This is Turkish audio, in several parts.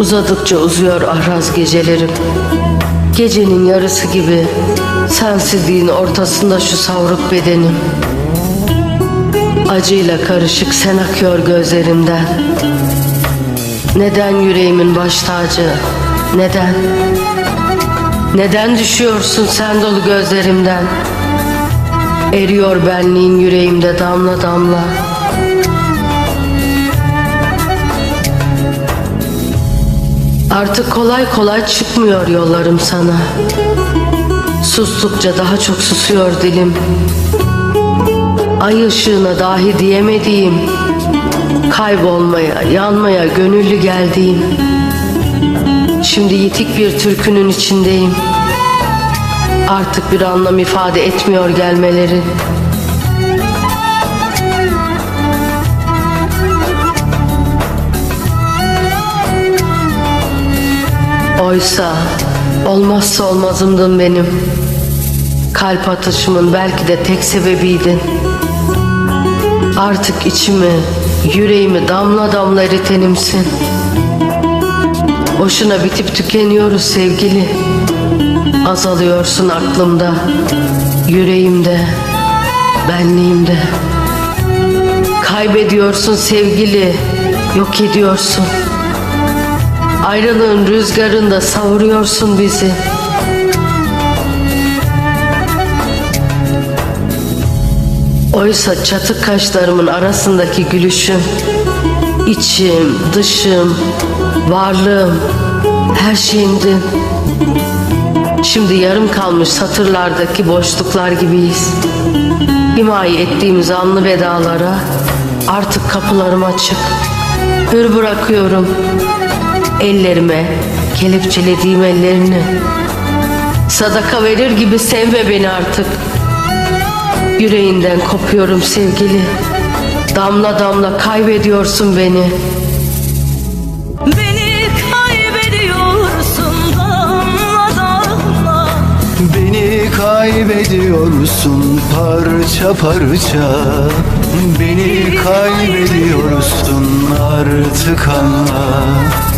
Uzadıkça uzuyor ahraz gecelerim. Gecenin yarısı gibi sensizliğin ortasında şu savruk bedenim. Acıyla karışık sen akıyor gözlerimden. Neden yüreğimin baş tacı? Neden? Neden düşüyorsun sen dolu gözlerimden? Eriyor benliğin yüreğimde damla damla. Artık kolay kolay çıkmıyor yollarım sana. Sustukça daha çok susuyor dilim. Ay ışığına dahi diyemediğim, kaybolmaya, yanmaya gönüllü geldiğim. Şimdi yitik bir türkünün içindeyim. Artık bir anlam ifade etmiyor gelmelerin. Oysa olmazsa olmazımdın benim. Kalp atışımın belki de tek sebebiydin. Artık içimi, yüreğimi damla damla eritenimsin. Boşuna bitip tükeniyoruz sevgili. Azalıyorsun aklımda, yüreğimde, benliğimde. Kaybediyorsun sevgili, yok ediyorsun. Ayrılığın rüzgarında savuruyorsun bizi. Oysa çatık kaşlarımın arasındaki gülüşüm, içim, dışım, varlığım, her şeyimdin. Şimdi yarım kalmış satırlardaki boşluklar gibiyiz. Himaye ettiğimiz anlı vedalara artık kapılarım açık. Hür bırakıyorum ellerime kelepçelediğim ellerini. Sadaka verir gibi sevme beni artık. Yüreğinden kopuyorum sevgili. Damla damla kaybediyorsun beni. Beni kaybediyorsun damla damla Beni kaybediyorsun parça parça Beni kaybediyorsun artık anla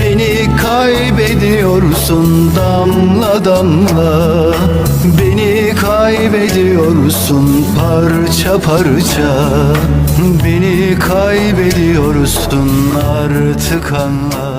Beni kaybediyorsun damla damla. Beni kaybediyorsun parça parça. Beni kaybediyorsun artık anla